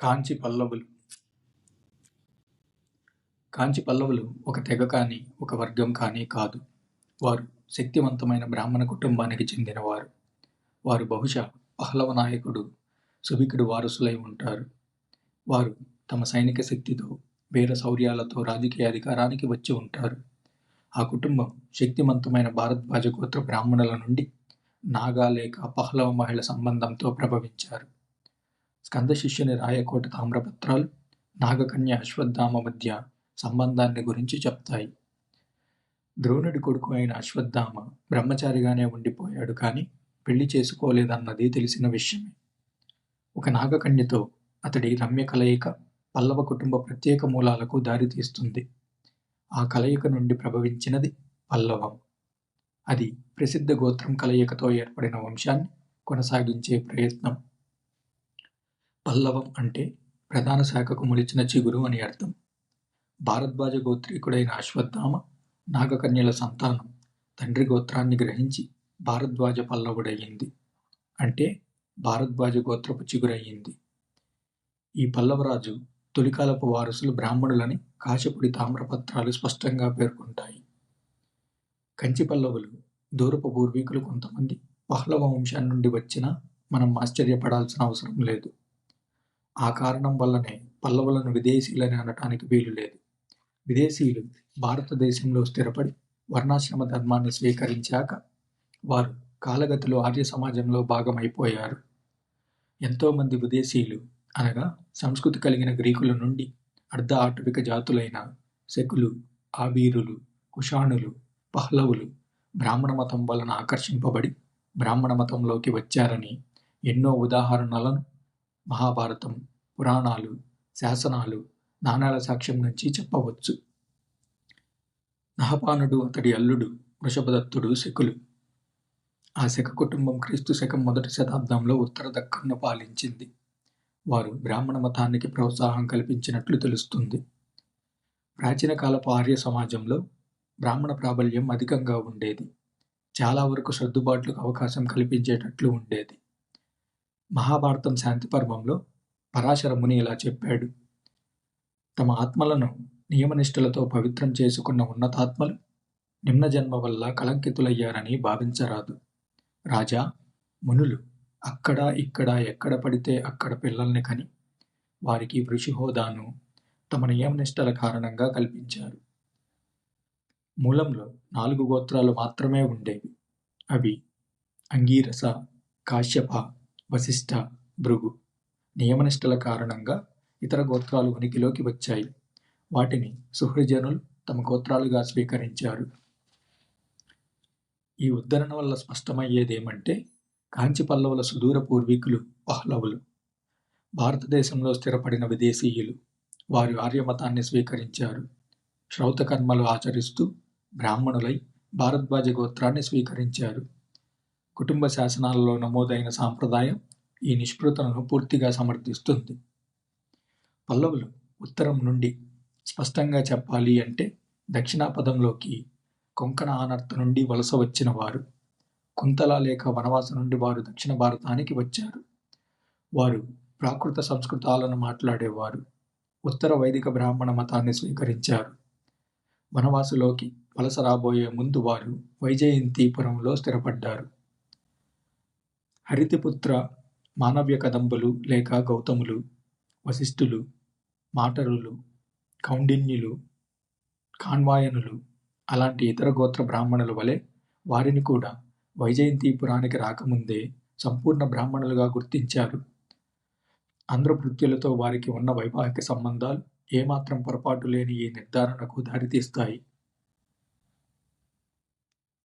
కాంచి పల్లవులు. కాంచి పల్లవులు ఒక తెగ కానీ ఒక వర్గం కానీ కాదు. వారు శక్తివంతమైన బ్రాహ్మణ కుటుంబానికి చెందినవారు. వారు బహుశా పహలవ నాయకుడు సుభికుడు వారసులై ఉంటారు. వారు తమ సైనిక శక్తితో వీర శౌర్యాలతో రాజకీయ అధికారానికి వచ్చి ఉంటారు. ఆ కుటుంబం శక్తివంతమైన భారద్వాజ గోత్ర బ్రాహ్మణుల నుండి నాగా లేక పహలవ మహిళ సంబంధంతో ప్రభవించారు. స్కంద శిష్యుని రాయకోట తామ్రపత్రాలు నాగకన్య అశ్వత్థామ మధ్య సంబంధాన్ని గురించి చెప్తాయి. ద్రోణుడి కొడుకు అయిన అశ్వత్థామ బ్రహ్మచారిగానే ఉండిపోయాడు కానీ పెళ్ళి చేసుకోలేదన్నది తెలిసిన విషయమే. ఒక నాగకన్యతో అతడి రమ్య కలయిక పల్లవ కుటుంబ ప్రత్యేక మూలాలకు దారితీస్తుంది ఆ కలయిక నుండి ప్రభవించినది పల్లవం. అది ప్రసిద్ధ గోత్రం కలయికతో ఏర్పడిన వంశాన్ని కొనసాగించే ప్రయత్నం పల్లవం అంటే ప్రధాన శాఖకు మొలిచిన చిగురు అని అర్థం. భారద్వాజ గోత్రీకుడైన అశ్వత్థామ నాగకన్యల సంతానం తండ్రి గోత్రాన్ని గ్రహించి భారద్వాజ పల్లవుడయ్యింది. అంటే భారద్వాజ గోత్రపు చిగురయ్యింది. ఈ పల్లవరాజు తొలికాలపు వారసులు బ్రాహ్మణులని కాశపుడి తామ్రపత్రాలు స్పష్టంగా పేర్కొంటాయి. కంచి పల్లవులు దూరపు పూర్వీకులు కొంతమంది పహ్లవ వంశం నుండి వచ్చినా మనం ఆశ్చర్యపడాల్సిన అవసరం లేదు. ఆ కారణం వల్లనే పల్లవులను విదేశీయులని అనటానికి వీలు లేదు. విదేశీయులు భారతదేశంలో స్థిరపడి వర్ణాశ్రమ ధర్మాన్ని స్వీకరించాక వారు కాలగతిలో ఆర్య సమాజంలో భాగమైపోయారు. ఎంతోమంది విదేశీయులు అనగా సంస్కృతి కలిగిన గ్రీకుల నుండి అర్ధ ఆటవిక జాతులైన శకులు ఆబీరులు కుషాణులు పహ్లవులు బ్రాహ్మణ మతం వలన ఆకర్షింపబడి బ్రాహ్మణ మతంలోకి వచ్చారని ఎన్నో ఉదాహరణలను మహాభారతం పురాణాలు శాసనాలు నాణాల సాక్ష్యం నుంచి చెప్పవచ్చు. నహపానుడు అతడి అల్లుడు వృషభదత్తుడు శకులు. ఆ శక కుటుంబం క్రీస్తు శకం మొదటి శతాబ్దంలో ఉత్తర దక్కన్ను పాలించింది. వారు బ్రాహ్మణ మతానికి ప్రోత్సాహం కల్పించినట్లు తెలుస్తుంది. ప్రాచీన కాలపు ఆర్య సమాజంలో బ్రాహ్మణ ప్రాబల్యం అధికంగా ఉండేది. చాలా వరకు సర్దుబాట్లకు అవకాశం కల్పించేటట్లు ఉండేది. మహాభారతం శాంతి పర్వంలో పరాశర ముని ఇలా చెప్పాడు. తమ ఆత్మలను నియమనిష్టలతో పవిత్రం చేసుకున్న ఉన్నతాత్మలు నిమ్న జన్మ వల్ల కళంకితులయ్యారని భావించరాదు. రాజా మునులు అక్కడ ఇక్కడ ఎక్కడ పడితే అక్కడ పిల్లల్ని కని వారికి వృషి హోదాను తమ నియమనిష్టల కారణంగా కల్పించారు. మూలంలో నాలుగు గోత్రాలు మాత్రమే ఉండేవి. అవి అంగీరస కాశ్యప వశిష్ఠ భృగు. నియమనిష్టల కారణంగా ఇతర గోత్రాలు ఉనికిలోకి వచ్చాయి. వాటిని సుహృజనులు తమ గోత్రాలుగా స్వీకరించారు. ఈ ఉద్ధరణ వల్ల స్పష్టమయ్యేదేమంటే కాంచి పల్లవుల సుదూర పూర్వీకులు పహ్లవులు. భారతదేశంలో స్థిరపడిన విదేశీయులు వారు ఆర్యమతాన్ని స్వీకరించారు. శ్రౌతకర్మలు ఆచరిస్తూ బ్రాహ్మణులై భారద్వాజ గోత్రాన్ని స్వీకరించారు. కుటుంబ శాసనాలలో నమోదైన సాంప్రదాయం ఈ నిష్పృతలను పూర్తిగా సమర్థిస్తుంది. పల్లవులు ఉత్తరం నుండి స్పష్టంగా చెప్పాలి అంటే దక్షిణాపదంలోకి కొంకణ ఆనర్త నుండి వలస వచ్చిన వారు కుంతల లేక వనవాస నుండి వారు దక్షిణ భారతానికి వచ్చారు. వారు ప్రాకృత సంస్కృతాలను మాట్లాడేవారు. ఉత్తర వైదిక బ్రాహ్మణ మతాన్ని స్వీకరించారు. వనవాసులోకి వలస రాబోయే ముందు వారు వైజయంతిపురంలో స్థిరపడ్డారు. హరితిపుత్ర మానవ్య కదంబులు లేక గౌతములు వశిష్ఠులు మాటరులు కౌండిన్యులు కాన్వాయనులు అలాంటి ఇతర గోత్ర బ్రాహ్మణుల వలె వారిని కూడా వైజయంతిపురానికి రాకముందే సంపూర్ణ బ్రాహ్మణులుగా గుర్తించారు. ఆంధ్రభృత్యులతో వారికి ఉన్న వైవాహిక సంబంధాలు ఏమాత్రం పొరపాటు లేని ఈ నిర్ధారణకు దారితీస్తాయి.